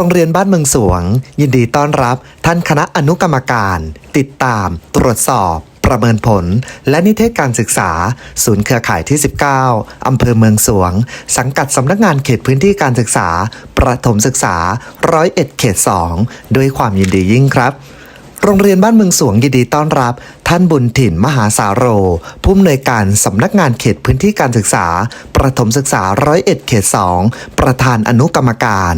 โรงเรียนบ้านเมืองสวง ยินดีต้อนรับท่านคณะอนุกรรมการ ติดตาม ตรวจสอบ ประเมินผล และนิเทศการศึกษา ศูนย์เครือข่ายที่ 19 อำเภอเมืองสวง สังกัดสำนักงานเขตพื้นที่การศึกษา ประถมศึกษาร้อยเอ็ดเขต 2 ด้วยความยินดียิ่งครับโรงเรียนบ้านเมืองสวงยินดีต้อนรับ ท่านบุญถิ่นมหาสาโร ผู้อำนวยการสำนักงานเขตพื้นที่การศึกษา ประถมศึกษาร้อยเอ็ดเขตสองประธานอนุกรรมการ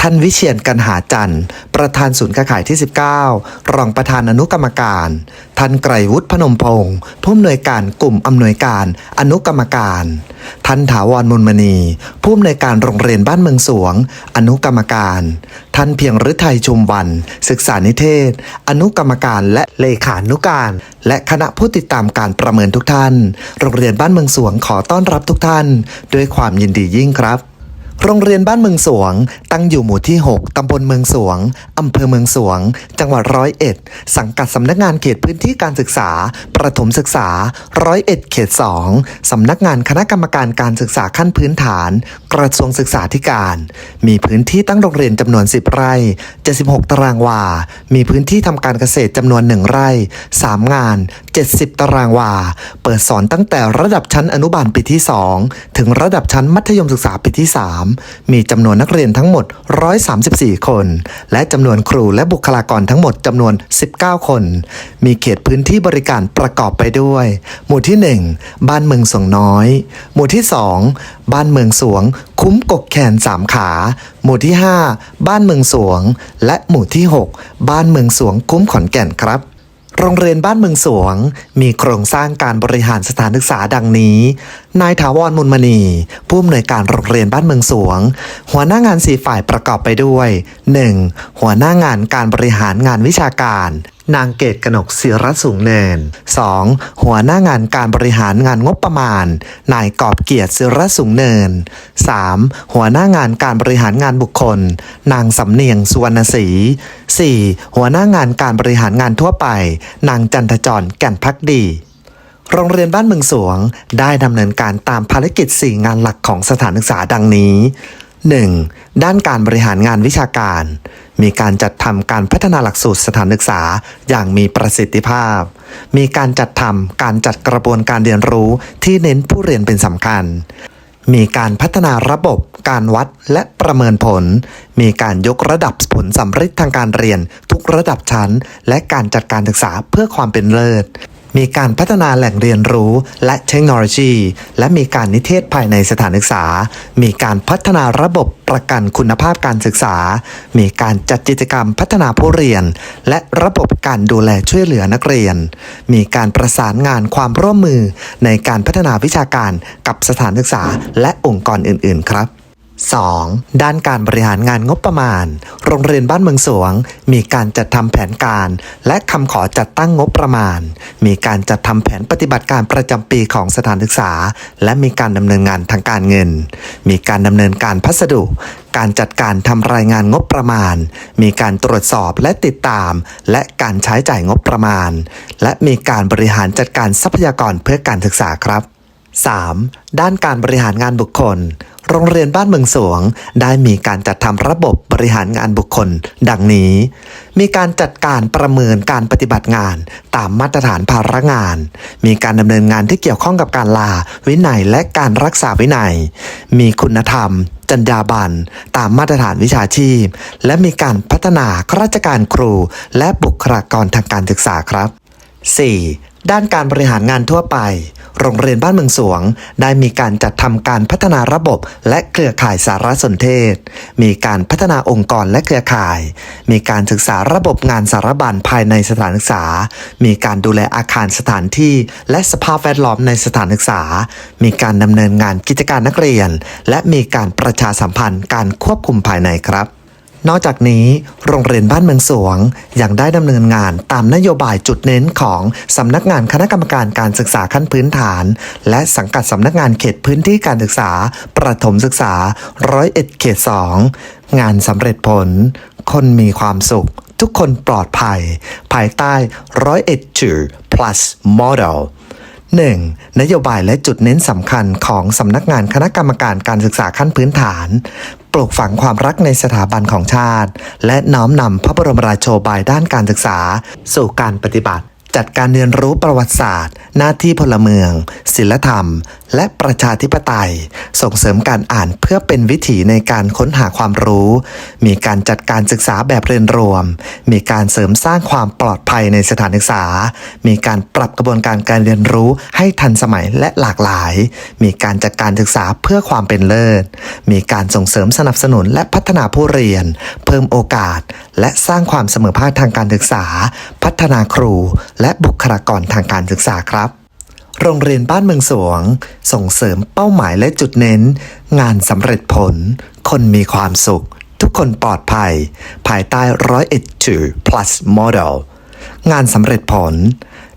ท่านวิเชียนกันหาจันทร์ ประธานศูนย์ค้าขายที่ 19 รองประธานอนุกรรมการ ท่านไกรวุฒิพนมพงศ์ผู้อำนวยการกลุ่มอำนวยการอนุกรรมการ ท่านถาวรมุลมณี ผู้อำนวยการโรงเรียนบ้านเมืองสวง อนุกรรมการ ท่านเพียงฤทัยชุมวัน ศึกษานิเทศ อนุกรรมการและเลขานุการและคณะผู้ติดตามการประเมินทุกท่าน โรงเรียนบ้านเมืองสวงขอต้อนรับทุกท่าน ด้วยความยินดียิ่งครับ โรงเรียนบ้านเมืองสวง ตั้งอยู่หมู่ที่ 6 ตำบลเมืองสวง อำเภอเมืองสวง จังหวัดร้อยเอ็ด สังกัดสำนักงานเขตพื้นที่การศึกษา ประถมศึกษา ร้อยเอ็ดเขต 2 สำนักงานคณะกรรมการการศึกษาขั้นพื้นฐาน กระทรวงศึกษาธิการ มีพื้นที่ตั้งโรงเรียนจำนวน 10 ไร่ 76 ตารางวา มีพื้นที่ทำการเกษตรจำนวน 1 ไร่ 3 งาน 70 ตารางวา เปิดสอนตั้งแต่ระดับชั้นอนุบาลปีที่ 2 ถึงระดับชั้นมัธยมศึกษาปีที่ 3มีจำนวนนักเรียนทั้งหมด 134 คน และจำนวนครูและบุคลากรทั้งหมดจำนวน 19 คน มีเขตพื้นที่บริการประกอบไปด้วย หมู่ที่ 1 บ้านเมืองสงน้อย หมู่ที่ 2 บ้านเมืองสวง คุ้มกกแคนสามขา หมู่ที่ 5 บ้านเมืองสวง และหมู่ที่ 6 บ้านเมืองสวงคุ้มขอนแก่นครับ โรงเรียนบ้านเมืองสวง มีโครงสร้างการบริหารสถานศึกษาดังนี้ นายถาวรมุลมณี ผู้อำนวยการโรงเรียนบ้านเมืองสวง หัวหน้างานสี่ฝ่ายประกอบไปด้วย 1. หัวหน้างานการบริหารงานวิชาการ นางเกตกนกศิรสูงเนิน 2. หัวหน้างานการบริหารงานงบประมาณ นายกอบเกียรติศิรสูงเนิน 3. หัวหน้างานการบริหารงานบุคคล นางสำเนียงสุวรรณศรี 4. หัวหน้างานการบริหารงานทั่วไป นางจันทจรแก่นพักดีโรงเรียนบ้านเมืองสวง ได้ดำเนินการตามภารกิจ 4 งานหลักของสถานศึกษาดังนี้ 1. ด้านการบริหารงานวิชาการ มีการจัดทำการพัฒนาหลักสูตรสถานศึกษาอย่างมีประสิทธิภาพ มีการจัดทำการจัดกระบวนการเรียนรู้ที่เน้นผู้เรียนเป็นสำคัญมีการพัฒนาระบบการวัดและประเมินผล มีการยกระดับผลสำเร็จทางการเรียน ทุกระดับชั้น และการจัดการศึกษาเพื่อความเป็นเลิศ มีการพัฒนาแหล่งเรียนรู้และเทคโนโลยี และมีการนิเทศภายในสถานศึกษา มีการพัฒนาระบบประกันคุณภาพการศึกษา มีการจัดกิจกรรมพัฒนาผู้เรียน และระบบการดูแลช่วยเหลือนักเรียน มีการประสานงานความร่วมมือในการพัฒนาวิชาการกับสถานศึกษาและองค์กรอื่น ๆ ครับ 2. ด้านการบริหารงานงบประมาณ โรงเรียนบ้านเมืองสวง มีการจัดทำแผนการ และคำขอจัดตั้งงบประมาณ มีการจัดทำแผนปฏิบัติการประจำปีของสถานศึกษา และมีการดำเนินงานทางการเงิน มีการดำเนินการพัสดุ การจัดการทำรายงานงบประมาณ มีการตรวจสอบและติดตาม และการใช้จ่ายงบประมาณ และมีการบริหารจัดการทรัพยากรเพื่อการศึกษาครับ 3. ด้านการบริหารงานบุคคล โรงเรียนบ้านเมืองสวง ได้มีการจัดทำระบบบริหารงานบุคคล ดังนี้ มีการจัดการประเมินการปฏิบัติงาน ตามมาตรฐานภาระงาน มีการดำเนินงานที่เกี่ยวข้องกับการลา วินัยและการรักษาวินัย มีคุณธรรม จรรยาบรรณตามมาตรฐานวิชาชีพ และมีการพัฒนาข้าราชการครู และบุคลากรทางการศึกษาครับ 4. ด้านการบริหารงานทั่วไป โรงเรียนบ้านเมืองสวง ได้มีการจัดทำการพัฒนาระบบ และเครือข่ายสารสนเทศ มีการพัฒนาองค์กรและเครือข่าย มีการศึกษาระบบงานสารบัญภายในสถานศึกษา มีการดูแลอาคารสถานที่ และสภาพแวดล้อมในสถานศึกษา มีการดำเนินงานกิจการนักเรียน และมีการประชาสัมพันธ์การควบคุมภายในครับ นอกจากนี้ โรงเรียนบ้านเมืองสวง ยังได้ดำเนินงานตามนโยบายจุดเน้นของสำนักงานคณะกรรมการการศึกษาขั้นพื้นฐาน และสังกัดสำนักงานเขตพื้นที่การศึกษา ประถมศึกษาร้อยเอ็ดเขตสองงานสำเร็จผล คนมีความสุข ทุกคนปลอดภัย ภายใต้ร้อยเอ็ดจือ plus model 1. นโยบายและจุดเน้นสำคัญของสำนักงานคณะกรรมการการศึกษาขั้นพื้นฐาน ปลูกฝังความรักในสถาบันของชาติ และน้อมนำพระบรมราโชบายด้านการศึกษา สู่การปฏิบัติ จัดการเรียนรู้ประวัติศาสตร์ หน้าที่พลเมือง ศิลธรรม และประชาธิปไตย ส่งเสริมการอ่านเพื่อเป็นวิถีในการค้นหาความรู้ มีการจัดการศึกษาแบบเรียนรวม มีการเสริมสร้างความปลอดภัยในสถานศึกษา มีการปรับกระบวนการการเรียนรู้ให้ทันสมัยและหลากหลาย มีการจัดการศึกษาเพื่อความเป็นเลิศ มีการส่งเสริมสนับสนุนและพัฒนาผู้เรียน เพิ่มโอกาส และสร้างความเสมอภาคทางการศึกษา พัฒนาครูและและบุคลากรทางการศึกษาครับ โรงเรียนบ้านเมืองสวง ส่งเสริมเป้าหมายและจุดเน้น งานสำเร็จผล คนมีความสุข ทุกคนปลอดภัย ภายใต้ร้อยเอ็ดจู plus model งานสำเร็จผล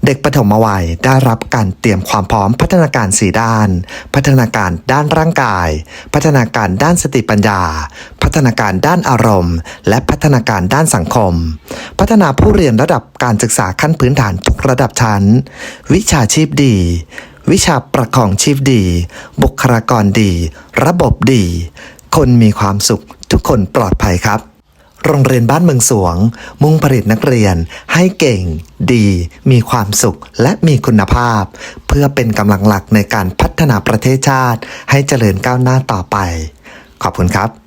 เด็กปฐมวัยได้รับการเตรียมความพร้อมพัฒนาการสีด้าน พัฒนาการด้านร่างกาย พัฒนาการด้านสติปัญญา พัฒนาการด้านอารมณ์ และพัฒนาการด้านสังคม พัฒนาผู้เรียนระดับการศึกษาขั้นพื้นฐานทุกระดับชั้น วิชาชีพดี วิชาประคองชีพดี บุคลากรดี ระบบดี คนมีความสุขทุกคนปลอดภัยครับ โรงเรียนบ้านเมืองสวง มุ่งผลิตนักเรียนให้เก่ง ดี มีความสุขและมีคุณภาพ เพื่อเป็นกำลังหลักในการพัฒนาประเทศชาติ ให้เจริญก้าวหน้าต่อไป ขอบคุณครับ